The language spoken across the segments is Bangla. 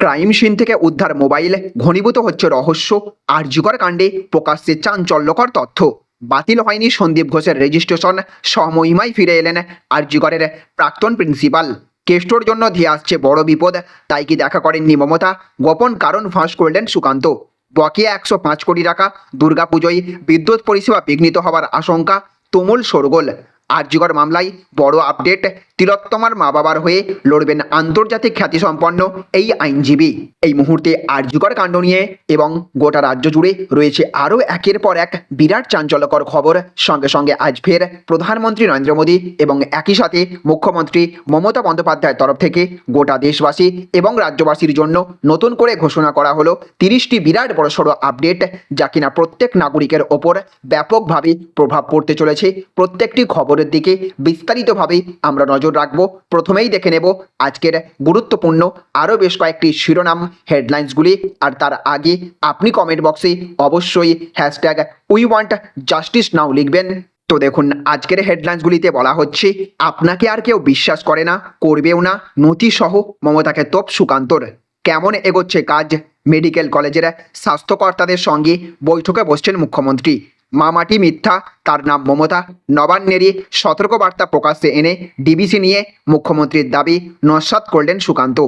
ক্রাইম সিন থেকে উদ্ধার মোবাইল ঘনীভূত হচ্ছে রহস্য আর আর্যিকর কাণ্ডে প্রকাশ্যে চাঞ্চল্যকর তথ্য। বাতিল হয়নি সন্দীপ ঘোষের রেজিস্ট্রেশন সমহিমায় ফিরে এলেন আর আর্যিকরের প্রাক্তন প্রিন্সিপাল কেষ্টর জন্য ধেয়ে আসছে বড় বিপদ, তাই কি দেখা করেননি মমতা? গোপন কারণ ফাঁস করলেন সুকান্ত। বকেয়া একশো পাঁচ কোটি টাকা, দুর্গাপুজোয় বিদ্যুৎ পরিষেবা বিঘ্নিত হওয়ার আশঙ্কা, তুমুল শোরগোল। আর্যিকর মামলায় বড় আপডেট, তিলোত্তমার মা বাবার হয়ে লড়বেন আন্তর্জাতিক খ্যাতিসম্পন্ন এই আইনজীবী। এই মুহূর্তে আর্যিকর কাণ্ড নিয়ে এবং গোটা রাজ্য জুড়ে রয়েছে আরও একের পর এক বিরাট চাঞ্চল্যকর খবর। সঙ্গে সঙ্গে আজ ফের প্রধানমন্ত্রী নরেন্দ্র মোদী এবং একই সাথে মুখ্যমন্ত্রী মমতা বন্দ্যোপাধ্যায়ের তরফ থেকে গোটা দেশবাসী এবং রাজ্যবাসীর জন্য নতুন করে ঘোষণা করা হলো তিরিশটি বিরাট বড়সড় আপডেট যা কিনা প্রত্যেক নাগরিকের ওপর ব্যাপকভাবে প্রভাব পড়তে চলেছে। প্রত্যেকটি খবরের দিকে বিস্তারিতভাবে আমরা নজর রাখব। প্রথমেই দেখে নেব আজকের গুরুত্বপূর্ণ আরও বেশ কয়েকটি শিরোনাম হেডলাইন্সগুলি, আর তার আগে আপনি কমেন্ট বক্সে অবশ্যই hashtag we want justice now লিখবেন। তো দেখুন, আজকের হেডলাইন্সগুলিতে বলা হচ্ছে, আপনাকে আর কেউ বিশ্বাস করে না, করবেও না নথি সহ মমতাকে তোপ সুকান্তর। কেমন এগোচ্ছে কাজ? মেডিকেল কলেজের স্বাস্থ্যকর্তাদের সঙ্গে বৈঠকে বসছেন মুখ্যমন্ত্রী। মামাটি মিথ্যা, তার নাম মমতা। নবান্নেরই সতর্কবার্তা প্রকাশ্যে এনে ডিবিসি নিয়ে মুখ্যমন্ত্রীর দাবি নস্বাত করলেন সুকান্ত।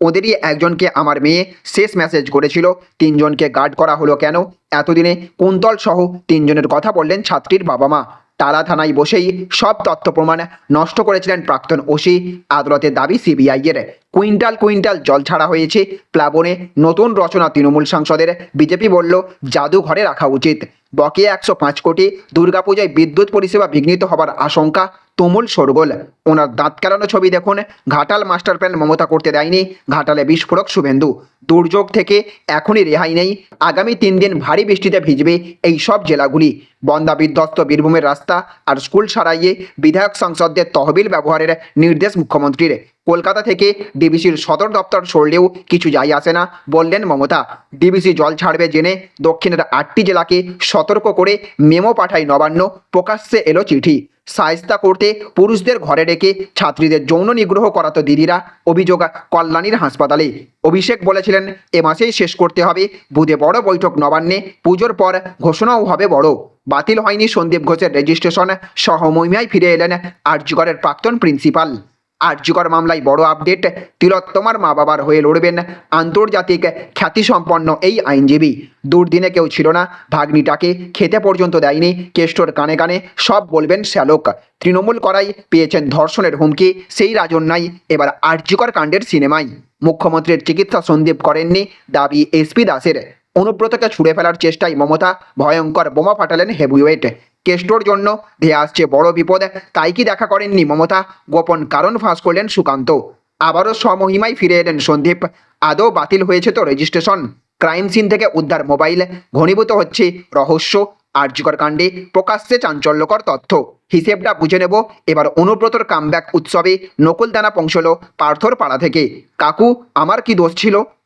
ওদেরই একজনকে আমার মেয়ে শেষ মেসেজ করেছিল, তিনজনকে গার্ড করা হলো কেন? এতদিনে কুন্তল সহ তিনজনের কথা বললেন ছাত্রীর বাবা মা তারা থানায় বসেই সব তথ্য প্রমাণ নষ্ট করেছিলেন প্রাক্তন ওসি। আদালতের দাবি সিবিআইয়ের কুইন্টাল কুইন্টাল জল ছাড়া হয়েছে। প্লাবনে নতুন রচনা তৃণমূল সাংসদের। বিজেপি বলল, জাদুঘরে রাখা উচিত। বকেয়া একশো পাঁচ কোটি দুর্গাপূজায় বিদ্যুৎ পরিষেবা বিঘ্নিত হবার আশঙ্কা তুমুল শোরগোল। ওনার দাঁত কেলানো ছবি দেখুন। ঘাটাল মাস্টার প্ল্যান মমতা করতে দেয়নি। ঘাটালে বিস্ফোরক শুভেন্দু। দুর্যোগ থেকে এখনই রেহাই নেই। আগামী তিন দিন ভারী বৃষ্টিতে ভিজবে এই সব জেলাগুলি। বন্দা বিধ্বস্ত বীরভূমের রাস্তা আর স্কুল সারাইয়ে বিধায়ক সংসদদের তহবিল ব্যবহারের নির্দেশ মুখ্যমন্ত্রীর। কলকাতা থেকে ডিবিসির সদর দপ্তর সরলেও কিছু যাই আসে না বললেন মমতা। ডিবিসি জল ছাড়বে জেনে দক্ষিণের আটটি জেলাকে সতর্ক করে মেমো পাঠায় নবান্ন। প্রকাশ্যে এলো চিঠি। সায়স্তা করতে পুরুষদের ঘরে ডেকে ছাত্রীদের যৌন নিগ্রহ করাতো দিদিরা অভিযোগ কল্যাণীর হাসপাতালে। অভিষেক বলেছিলেন, এ মাসেই শেষ করতে হবে। বুধে বড় বৈঠক নবান্নে। পুজোর পর ঘোষণাও হবে বড়। বাতিল হয়নি সন্দীপ ঘোষের রেজিস্ট্রেশন সহমহিমায় ফিরে এলেন আর্যগড়ের প্রাক্তন প্রিন্সিপাল আর্যকর মামলায় বড় আপডেট তিলোত্তমার মা বাবার হয়ে লড়বেন। আন্তর্জাতিক খ্যাতিসম্পন্ন এই আইনজীবী। দুর্দিনে কেউ ছিল না। ভাগ্নিটাকে খেতে পর্যন্ত দেয়নি। কেষ্টর কানে কানে সব বলবেন শ্যালক। তৃণমূল করাই পেয়েছেন ধর্ষণের হুমকি। সেই রাজন্যায় এবার আর্যকর কাণ্ডের সিনেমায়। মুখ্যমন্ত্রীর চিকিৎসা সন্দীপ করেননি দাবি এসপি দাসের। অনুব্রতকে ছুড়ে ফেলার চেষ্টায় মমতা, ভয়ঙ্কর বোমা ফাটালেন হেভিওয়েট। কেষ্টর জন্য ধেয়ে আসছে বড় বিপদ। তাই কি দেখা করেননি মমতা? গোপন কারণ ফাঁস করলেন সুকান্ত। আবারও স্বমহিমায় ফিরে এলেন সন্দীপ। আদৌ বাতিল হয়েছে তো রেজিস্ট্রেশন? ক্রাইম সিন থেকে উদ্ধার মোবাইল। ঘনীভূত হচ্ছে রহস্য, আর্যকর কাণ্ডে প্রকাশ্যে চাঞ্চল্যকর তথ্য। হিসেবটা বুঝে নেব। এবার অনুব্রতর কামব্যাক উৎসবে নকুলদানা পৌঁছল পার্থর পাড়া থেকে। কাকু, আমার কি দোষ ছিল?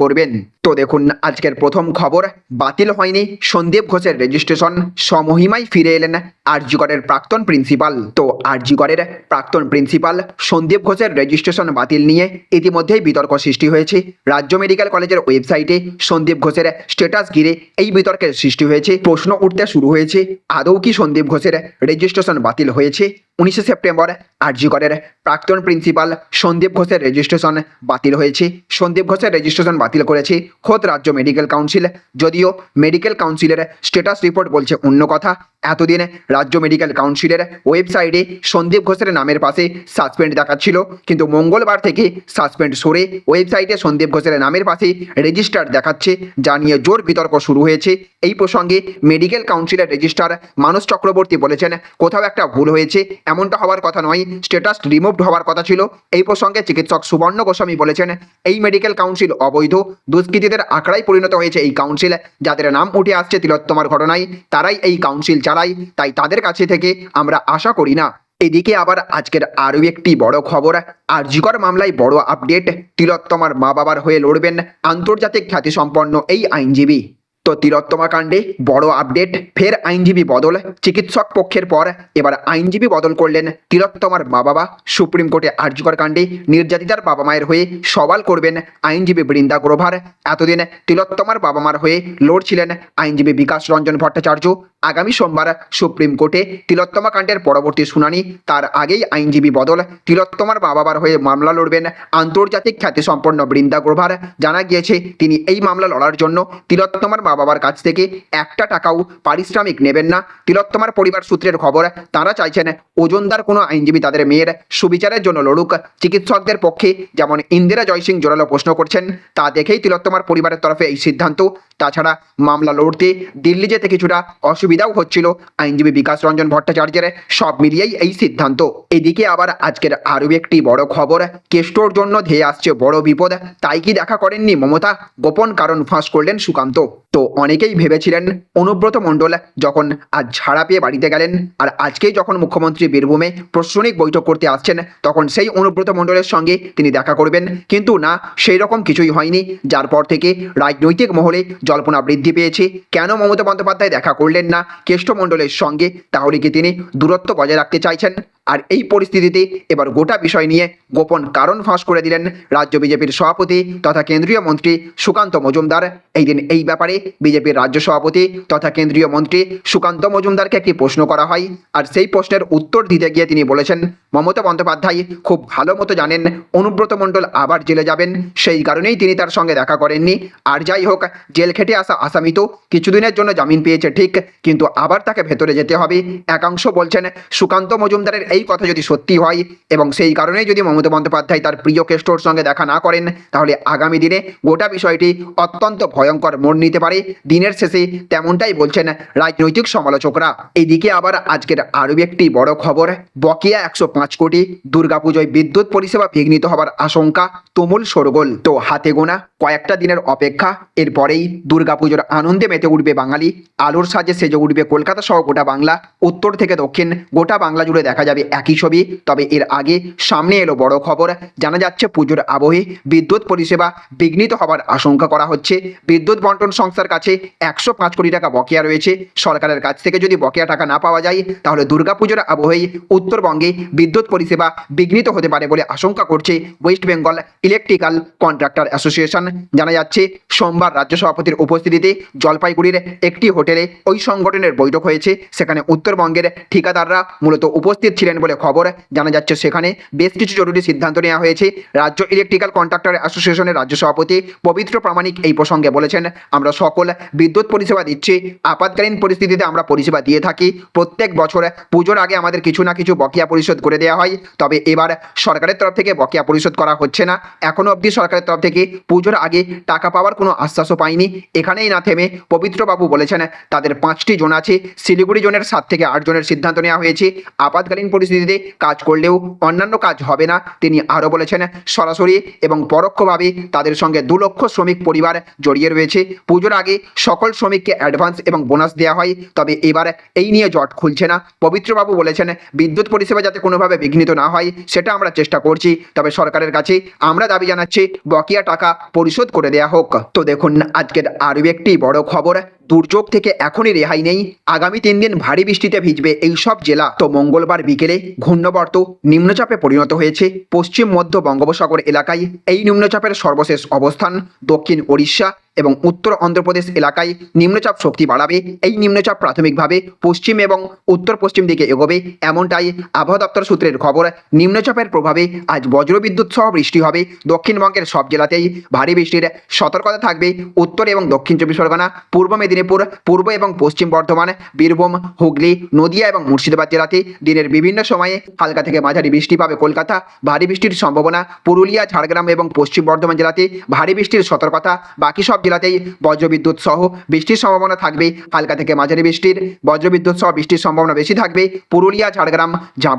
করবেন। তো দেখুন, আজকের প্রথম খবর বাতিল হয়নি। সন্দীপ ঘোষের রেজিস্ট্রেশন সমহিমায় ফিরে এলেন আরজিগড়ের প্রাক্তন প্রিন্সিপাল তো আরজিগড়ের প্রাক্তন প্রিন্সিপাল সন্দীপ ঘোষের রেজিস্ট্রেশন বাতিল নিয়ে ইতিমধ্যেই বিতর্ক সৃষ্টি হয়েছে। রাজ্য মেডিকেল কলেজের ওয়েবসাইটে সন্দীপ ঘোষের স্ট্যাটাস ঘিরে এই বিতর্কের সৃষ্টি হয়েছে। প্রশ্ন উঠতে শুরু হয়েছে, আদৌ কি সন্দীপ ঘোষের রেজিস্ট্রেশন বাতিল হয়েছে? উনিশে সেপ্টেম্বর আরজিগড়ের প্রাক্তন প্রিন্সিপাল সন্দীপ ঘোষের রেজিস্ট্রেশন বাতিল হয়েছে। সন্দীপ ঘোষের রেজিস্ট্রেশন বাতিল করেছে খোদ রাজ্য মেডিকেল কাউন্সিল যদিও মেডিকেল কাউন্সিলের স্ট্যাটাস রিপোর্ট বলছে অন্য কথা। এতদিন রাজ্য মেডিকেল কাউন্সিলের ওয়েবসাইটে সন্দীপ ঘোষের নামের পাশে সাসপেন্ড দেখাচ্ছিল। কিন্তু মঙ্গলবার থেকে সাসপেন্ড সরে ওয়েবসাইটে সন্দীপ ঘোষের নামের পাশে রেজিস্টার দেখাচ্ছে, যা নিয়ে জোর বিতর্ক শুরু হয়েছে। এই প্রসঙ্গে মেডিকেল কাউন্সিলের রেজিস্ট্রার মানস চক্রবর্তী বলেছেন, কোথাও একটা ভুল হয়েছে এমনটা হওয়ার কথা নয়। স্ট্যাটাস রিমুভড হওয়ার কথা ছিল। এই প্রসঙ্গে চিকিৎসক সুবর্ণ গোস্বামী বলেছেন, এই মেডিকেল কাউন্সিল অবৈধ। দুষ্কৃতীদের আখড়ায় পরিণত হয়েছে এই কাউন্সিল যাদের নাম উঠে আসছে তিলোত্তমার ঘটনায়, তারাই এই কাউন্সিল চালায়। তাই তাদের কাছে থেকে আমরা আশা করি না। এদিকে আবার আজকের আরও একটি বড় খবর। আরজিকর মামলায় বড় আপডেট তিলোত্তমার মা বাবার হয়ে লড়বেন আন্তর্জাতিক খ্যাতিসম্পন্ন এই আইনজীবী। তো তিলোত্তমা কাণ্ডে বড় আপডেট ফের আইনজীবী বদল। চিকিৎসক পক্ষের পর এবার আইনজীবী বদল করলেন তিলোত্তমার মা বাবা সুপ্রিম কোর্টে আর্যকর কাণ্ডে নির্যাতিতার বাবা মায়ের হয়ে সওয়াল করবেন আইনজীবী বৃন্দা গ্রোভার। এতদিন তিলোত্তমার বাবা মার হয়ে লড়ছিলেন আইনজীবী বিকাশ রঞ্জন ভট্টাচার্য। আগামী সোমবার সুপ্রিম কোর্টে তিলোত্তমা কাণ্ডের পরবর্তী শুনানি। তার আগেই আইনজীবী বদল তিলোত্তমার মা বাবার হয়ে মামলা লড়বেন আন্তর্জাতিক খ্যাতিসম্পন্ন বৃন্দা গ্রোভার। জানা গিয়েছে, তিনি এই মামলা লড়ার জন্য তিলোত্তমার মা বাবার কাছ থেকে একটা টাকাও পারিশ্রমিক নেবেন না। তিলোত্তমার পরিবার সূত্রের খবর, তারা চাইছেন ওজনদার কোনো আইনজীবী তাদের মেয়ের সুবিচারের জন্য লড়ুক। চিকিৎসকদের পক্ষে যেমন ইন্দিরা জয়সিং জোরালো প্রশ্ন করছেন, তা দেখেই তিলোত্তমার পরিবারের তরফে এই সিদ্ধান্ত তাছাড়া মামলা লড়তে দিল্লি যেতে কিছুটা অসুবিধাও হচ্ছিল। আইনজীবী বিকাশ রঞ্জন ভট্টাচার্যের সব মিলিয়েই এই সিদ্ধান্ত। এদিকে আবার আজকের আরও একটি বড় খবর, কেষ্টর জন্য ধেয়ে আসছে বড় বিপদ। তাই কি দেখা করেননি মমতা? গোপন কারণ ফাঁস করলেন সুকান্ত। তো অনেকেই ভেবেছিলেন অনুব্রত মণ্ডল যখন আজ ছাড়া পেয়ে বাড়িতে গেলেন আর আজকেই যখন মুখ্যমন্ত্রী বীরভূমে প্রশাসনিক বৈঠক করতে আসছেন, তখন সেই অনুব্রত মণ্ডলের সঙ্গে তিনি দেখা করবেন। কিন্তু না, সেই রকম কিছুই হয়নি। যার পর থেকে রাজনৈতিক মহলে জল্পনা বৃদ্ধি পেয়েছে। কেন মমতা বন্দ্যোপাধ্যায় দেখা করলেন না? কেষ্টমণ্ডলের সঙ্গে তাহলে কি তিনি দূরত্ব বজায় রাখতে চাইছেন? আর এই পরিস্থিতিতে এবার গোটা বিষয় নিয়ে গোপন কারণ ফাঁস করে দিলেন রাজ্য বিজেপির সভাপতি তথা কেন্দ্রীয় মন্ত্রী সুকান্ত মজুমদার। এই দিন এই ব্যাপারে বিজেপির রাজ্য সভাপতি তথা কেন্দ্রীয় মন্ত্রী সুকান্ত মজুমদারকে একটি প্রশ্ন করা হয়। আর সেই প্রশ্নের উত্তর দিতে গিয়ে তিনি বলেছেন, মমতা বন্দ্যোপাধ্যায় খুব ভালো মতো জানেন অনুব্রত মণ্ডল আবার জেলে যাবেন। সেই কারণেই তিনি তার সঙ্গে দেখা করেননি। আর যাই হোক, জেল খেটে আসা আসামি তো কিছুদিনের জন্য জামিন পেয়েছে, ঠিক। কিন্তু আবার তাকে ভেতরে যেতে হবে। একাংশ বলছেন, সুকান্ত মজুমদারের এই কথা যদি সত্যি হয় এবং সেই কারণেই যদি মমতা বন্দ্যোপাধ্যায় তার প্রিয় কেষ্টর সঙ্গে দেখা না করেন, তাহলে আগামী দিনে গোটা বিষয়টি অত্যন্ত ভয়ঙ্কর মোড় নিতে পারে। দিনের শেষে তেমনটাই বলছেন রাজনৈতিক সমালোচকরা। এইদিকে আবার আজকের আরও একটি বড় খবর, বকেয়া একশো পাঁচ কোটি দুর্গাপুজোয় বিদ্যুৎ পরিষেবা বিঘ্নিত হবার আশঙ্কা তুমুল সরগোল। তো হাতে গোনা কয়েকটা দিনের অপেক্ষা, এরপরেই দুর্গাপুজোর আনন্দে মেতে উঠবে বাঙালি। আলোর সাজে সেজে উঠবে কলকাতা সহ গোটা বাংলা। উত্তর থেকে দক্ষিণ গোটা বাংলা জুড়ে দেখা যাবে একই ছবি। তবে এর আগে সামনে এলো বড় খবর। জানা যাচ্ছে পুজোর আবহে বিদ্যুৎ পরিষেবা বিঘ্নিত হবার আশঙ্কা করা হচ্ছে। বিদ্যুৎ বন্টন সংস্থার কাছে একশো পাঁচ কোটি টাকা বকেয়া রয়েছে। সরকারের কাছ থেকে যদি বকেয়া টাকা না পাওয়া যায়, তাহলে দুর্গাপুজোর আবহেই উত্তরবঙ্গে বিদ্যুৎ পরিষেবা বিঘ্নিত হতে পারে বলে আশঙ্কা করছে West Bengal electrical contractor association. জানা যাচ্ছে, সোমবার রাজ্য সভাপতির উপস্থিতিতে জলপাইগুড়ির একটি হোটেলে ওই সংগঠনের বৈঠক হয়েছে। সেখানে উত্তরবঙ্গের ঠিকাদাররা মূলত উপস্থিত ছিলেন বলে খবর জানা যাচ্ছে। সেখানে বেশ কিছু জরুরি সিদ্ধান্ত নেওয়া হয়েছে। রাজ্য ইলেকট্রিক্যাল কন্ট্রাক্টর অ্যাসোসিয়েশনের রাজ্য সভাপতি পবিত্র প্রামাণিক এই প্রসঙ্গে বলেছেন, আমরা সকল বিদ্যুৎ পরিষেবা দিচ্ছি। আপাতকালীন পরিস্থিতিতে আমরা পরিষেবা দিয়ে থাকি। প্রত্যেক বছর পুজোর আগে আমাদের কিছু না কিছু বকেয়া পরিশোধ করে দেওয়া হয়। তবে এবার সরকারের তরফ থেকে বকেয়া পরিশোধ করা হচ্ছে না। এখনও অবধি সরকারের তরফ থেকে পুজোর আগে টাকা পাওয়ার কোনো আশ্বাসও পাইনি। এখানেই না থেমে পবিত্রবাবু বলেছেন, তাদের পাঁচটি জোন আছে, শিলিগুড়ি জোনের সাত থেকে আট জনের সিদ্ধান্ত নেওয়া হয়েছে। আপাতকালীন পরিস্থিতিতে কাজ করলেও অন্যান্য কাজ হবে না, তিনি আরও বলেছেন, সরাসরি এবং পরোক্ষভাবে তাদের সঙ্গে দু লক্ষ শ্রমিক পরিবার জড়িয়ে রয়েছে। পুজোর আগে সকল শ্রমিককে অ্যাডভান্স এবং বোনাস দেওয়া হয়, তবে এবার এই নিয়ে জট খুলছে না। পবিত্রবাবু বলেছেন, বিদ্যুৎ পরিষেবা যাতে কোনোভাবে বিঘ্নিত না হয়, সেটা আমরা চেষ্টা করছি, তবে সরকারের কাছে আমরা দাবি জানাচ্ছি, বকেয়া টাকা পরিশোধ করে দেওয়া হোক। তো দেখুন আজকের আরও একটি বড় খবর দুর্যোগ থেকে এখনই রেহাই নেই। আগামী তিন দিন ভারী বৃষ্টিতে ভিজবে এই সব জেলা। তো মঙ্গলবার বিকেলে ঘূর্ণবর্ত নিম্নচাপে পরিণত হয়েছে পশ্চিম, মধ্য বঙ্গোপসাগর এলাকায়। এই নিম্নচাপের সর্বশেষ অবস্থান দক্ষিণ ওড়িশা এবং উত্তর অন্ধ্রপ্রদেশ এলাকায়। নিম্নচাপ শক্তি বাড়াবে। এই নিম্নচাপ প্রাথমিকভাবে পশ্চিম এবং উত্তর পশ্চিম দিকে এগোবে। এমনটাই আবহাওয়া দপ্তর সূত্রের খবর। নিম্নচাপের প্রভাবে আজ বজ্রবিদ্যুৎ সহ বৃষ্টি হবে। দক্ষিণবঙ্গের সব জেলাতেই ভারী বৃষ্টির সতর্কতা থাকবে। উত্তর এবং দক্ষিণ চব্বিশ পরগনা, পূর্ব মেদিনীপুর মেদিনীপুর পূর্ব এবং পশ্চিম বর্ধমান, বীরভূম, হুগলি, নদিয়া এবং মুর্শিদাবাদ জেলাতে দিনের বিভিন্ন সময়ে হালকা থেকে মাঝারি বৃষ্টি পাবে কলকাতা। ভারী বৃষ্টির সম্ভাবনা পুরুলিয়া, ঝাড়গ্রাম এবং পশ্চিম বর্ধমান জেলাতে ভারী বৃষ্টির সতর্কতা। বাকি সব জেলাতেই বজ্রবিদ্যুৎ সহ বৃষ্টির সম্ভাবনা থাকবে। হালকা থেকে মাঝারি বৃষ্টির, বজ্রবিদ্যুৎ সহ বৃষ্টির সম্ভাবনা বেশি থাকবে। পুরুলিয়া, ঝাড়গ্রাম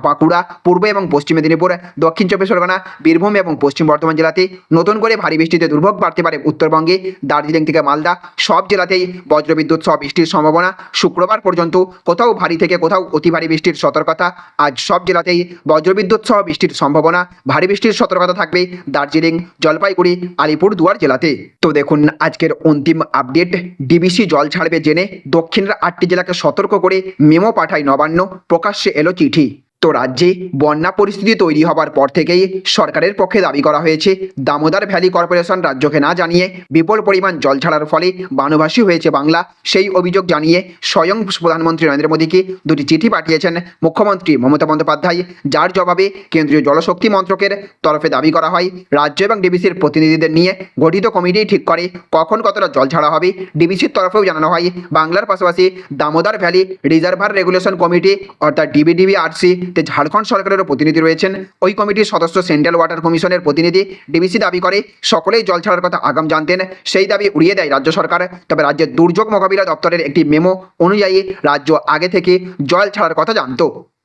বাঁকুড়া পূর্ব এবং পশ্চিম মেদিনীপুর, দক্ষিণ চব্বিশ পরগনা, বীরভূম এবং পশ্চিম বর্ধমান জেলাতে নতুন করে ভারী বৃষ্টিতে দুর্ভোগ বাড়তে পারে উত্তরবঙ্গে। দার্জিলিং থেকে মালদা, সব জেলাতেই বজ্রবিদ্যুৎ সহ বৃষ্টির সম্ভাবনা শুক্রবার পর্যন্ত। কোথাও ভারী থেকে কোথাও অতি ভারী বৃষ্টির সতর্কতা। আজ সব জেলাতেই বজ্রবিদ্যুৎ সহ বৃষ্টির সম্ভাবনা। ভারী বৃষ্টির সতর্কতা থাকবে দার্জিলিং, জলপাইগুড়ি আলিপুর দুয়ার জেলাতে। তো দেখুন, আজকের অন্তিম আপডেট। ডিবিসি জল ছাড়বে জেনে দক্ষিণের আটটি জেলাকে সতর্ক করে মেমো পাঠায় নবান্ন। প্রকাশ্যে এলো চিঠি। তো রাজ্যে বন্যা পরিস্থিতি তৈরি হবার পর থেকেই সরকারের পক্ষে দাবি করা হয়েছে। দামোদর ভ্যালি কর্পোরেশন রাজ্যকে না জানিয়ে বিপুল পরিমাণ জল ছাড়ার ফলে বানভাসী হয়েছে বাংলা। সেই অভিযোগ জানিয়ে স্বয়ং প্রধানমন্ত্রী নরেন্দ্র মোদীকে দুটি চিঠি পাঠিয়েছেন মুখ্যমন্ত্রী মমতা বন্দ্যোপাধ্যায়, যার জবাবে কেন্দ্রীয় জলশক্তি মন্ত্রকের তরফে দাবি করা হয়, রাজ্য এবং ডিবিসির প্রতিনিধিদের নিয়ে গঠিত কমিটি ঠিক করে কখন কতটা জল ছাড়া হবে। ডিবিসির তরফেও জানানো হয়, বাংলার পাশাপাশি Damodar valley reservoir regulation committee অর্থাৎ ডিবিডিবিআরসি তে ঝাড়খণ্ড সরকারেরও প্রতিনিধি রয়েছেন। ওই কমিটির সদস্য সেন্ট্রাল ওয়াটার কমিশনের প্রতিনিধি, ডিবিসি দাবি করে, সকলেই জল ছাড়ার কথা আগাম জানতেন। সেই দাবি উড়িয়ে দেয় রাজ্য সরকার। তবে রাজ্যের দুর্যোগ মোকাবিলা দপ্তরের একটি মেমো অনুযায়ী রাজ্য আগে থেকে জল ছাড়ার কথা জানতো।